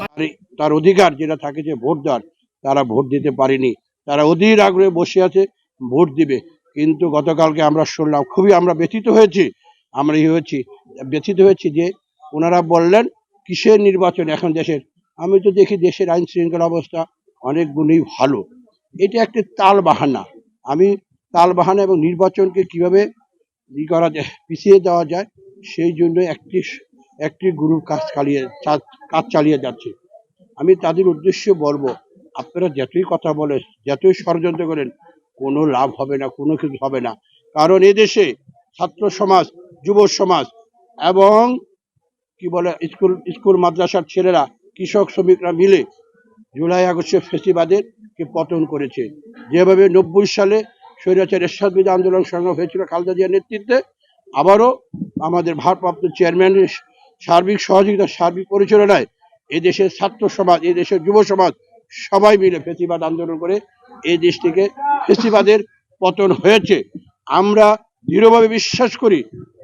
তার- তার অধিকার যেটা থাকে যে ভোট দেওয়ার তারা ভোট দিতে পারেনি। তারা অধীর আগ্রহে বসে আছে ভোট দিবে। কিন্তু গতকালকে আমরা শুনলাম খুবই আমরা ব্যথিত হয়েছি আমরা ই হয়েছি ব্যথিত হয়েছি যে ওনারা বললেন কিসের নির্বাচন এখন দেশের? আমি তো দেখি দেশের আইন শৃঙ্খলা অবস্থা অনেক গুণেই ভালো। এটা একটি তাল বাহানা। আমি তাল বাহানা এবং নির্বাচনকে কীভাবে ই করা যায়, পিছিয়ে দেওয়া যায়, সেই জন্য একটি একটি গ্রুপ কাজ চালিয়ে কাজ চালিয়ে যাচ্ছে। আমি তাদের উদ্দেশ্যে বলব, আপনারা যতই কথা বলেন, যতই ষড়যন্ত্র করেন, কোনো লাভ হবে না, কোনো কিছু হবে না। কারণ এদেশে ছাত্র সমাজ, যুব সমাজ এবং কি বলে, স্কুল স্কুল মাদ্রাসার ছেলেরা কৃষক শ্রমিকরা মিলে জুলাই, আগস্টে ফেসিবাদের কে পতন করেছে। যেভাবে নব্বই সালে স্বৈরাচার এরশাদ আন্দোলন সংগ্রাম হয়েছিল খালেদা জিয়ার নেতৃত্বে, আবারও আমাদের ভারপ্রাপ্ত চেয়ারম্যানের সার্বিক সহযোগিতা, সার্বিক পরিচালনায় এদেশের ছাত্র সমাজ এদেশের যুব সমাজ সবাই মিলে ফেসিবাদ আন্দোলন করে এই দেশটিকে ফেসিবাদের পতন হয়েছে। আমরা দৃঢ়ভাবে বিশ্বাস করি,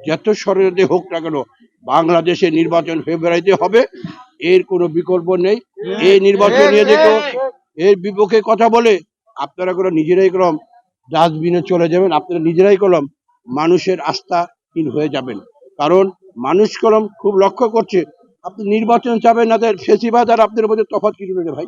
যত ষড়যন্ত্রে হোক না কেন, বাংলাদেশে নির্বাচন ফেব্রুয়ারিতে হবে। এর কোনো বিকল্প নেই। এই নির্বাচন নিয়ে দেখো এর বিপক্ষে কথা বলে আপনারা করে নিজেরাই কলম ডাস্টবিনে চলে যাবেন আপনারা নিজেরাই কলম মানুষের আস্থা আস্থাহীন হয়ে যাবেন। কারণ মানুষ কলম খুব লক্ষ্য করছে আপনি নির্বাচন চাবেন না তার ফেসিবাদ আর আপনার মধ্যে তফাৎ কিছু নেই ভাই।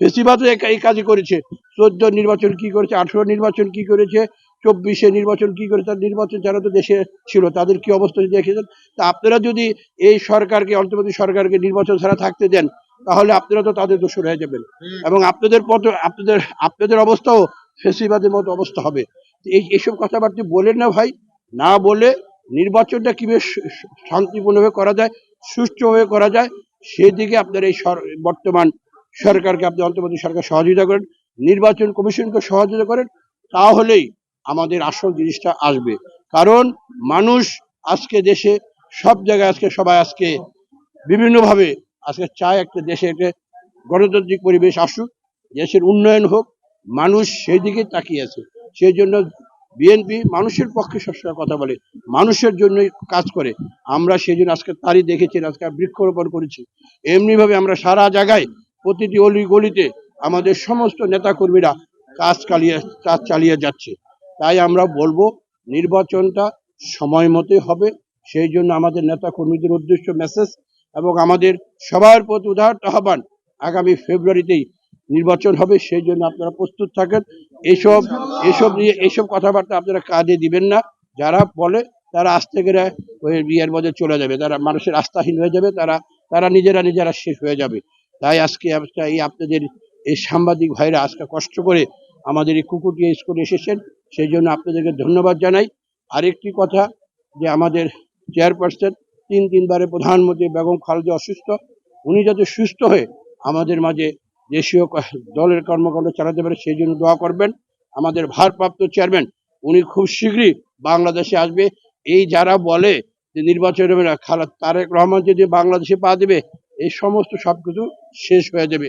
ফেসিবাদও এই- এই কাজই করেছে। চোদ্দ নির্বাচন কি করেছে আঠেরো নির্বাচন কি করেছে চব্বিশে নির্বাচন কি করে তার নির্বাচন যারা তো দেশে ছিল তাদের কি অবস্থা দেখেছেন তা আপনারা যদি এই সরকারকে অন্তর্বর্তী সরকারকে নির্বাচন ছাড়া থাকতে দেন তাহলে আপনারা তো তাদের দোষর হয়ে যাবেন। এবং আপনাদের পথ আপনাদের আপনাদের অবস্থাও ফেসিবাদের মতো অবস্থা হবে। এই এইসব কথাবার্তা বলেন না ভাই না বলে নির্বাচনটা কীভাবে শান্তিপূর্ণভাবে করা যায় সুষ্ঠুভাবে করা যায় সেদিকে আপনার এই বর্তমান সরকারকে আপনি অন্তর্বর্তী সরকার সহযোগিতা করেন নির্বাচন কমিশনকে সহযোগিতা করেন তাহলেই আমাদের আসল জিনিসটা আসবে। কারণ মানুষ আজকে দেশে, সব জায়গায় আজকে, সবাই আজকে বিভিন্নভাবে আজকে চায় একটা দেশে একটা গণতান্ত্রিক পরিবেশ আসুক, দেশের উন্নয়ন হোক, মানুষ সেই দিকে তাকিয়ে আছে। সেই জন্য বিএনপি মানুষের পক্ষে সবসময় কথা বলে, মানুষের জন্যই কাজ করে। আমরা সেই জন্য আজকে তারই দেখেছি, আজকে বৃক্ষরোপণ করেছি। এমনিভাবে আমরা সারা জায়গায় প্রতিটি অলি গলিতে আমাদের সমস্ত নেতাকর্মীরা কাজ চালিয়ে কাজ চালিয়ে যাচ্ছে। তাই আমরা বলব নির্বাচনটা সময় মতোই হবে। সেই জন্য আমাদের নেতা কর্মীদের উদ্দেশ্য মেসেজ এবং আমাদের সবার প্রতি উদাহরণ আহ্বান, আগামী ফেব্রুয়ারিতেই নির্বাচন হবে, সেই জন্য আপনারা প্রস্তুত থাকেন। এইসব এইসব নিয়ে এইসব কথাবার্তা আপনারা কাজে দিবেন না। যারা বলে, তারা আস্তে গেলে ওই বিয়ের মধ্যে চলে যাবে। তারা মানুষের আস্থাহীন হয়ে যাবে, তারা তারা নিজেরা নিজেরা শেষ হয়ে যাবে। তাই আজকে এই আপনাদের এই সাংবাদিক ভাইরা আজকে কষ্ট করে আমাদের এই কুকুরটিয়া স্কুলে এসেছেন, সেই জন্য আপনাদেরকে ধন্যবাদ জানাই। আরেকটি কথা, যে আমাদের চেয়ারপারসন তিন তিনবারের প্রধানমন্ত্রী বেগম খালেদা অসুস্থ, উনি যাতে সুস্থ হয়ে আমাদের মাঝে দেশীয় দলের কর্মকাণ্ড চালাতে পারে, সেই জন্য দোয়া করবেন। আমাদের ভারপ্রাপ্ত চেয়ারম্যান, উনি খুব শীঘ্রই বাংলাদেশে আসবে। এই যারা বলে যে নির্বাচন খালা তারেক রহমান যদি বাংলাদেশে পা দেবে, এই সমস্ত সবকিছু শেষ হয়ে যাবে।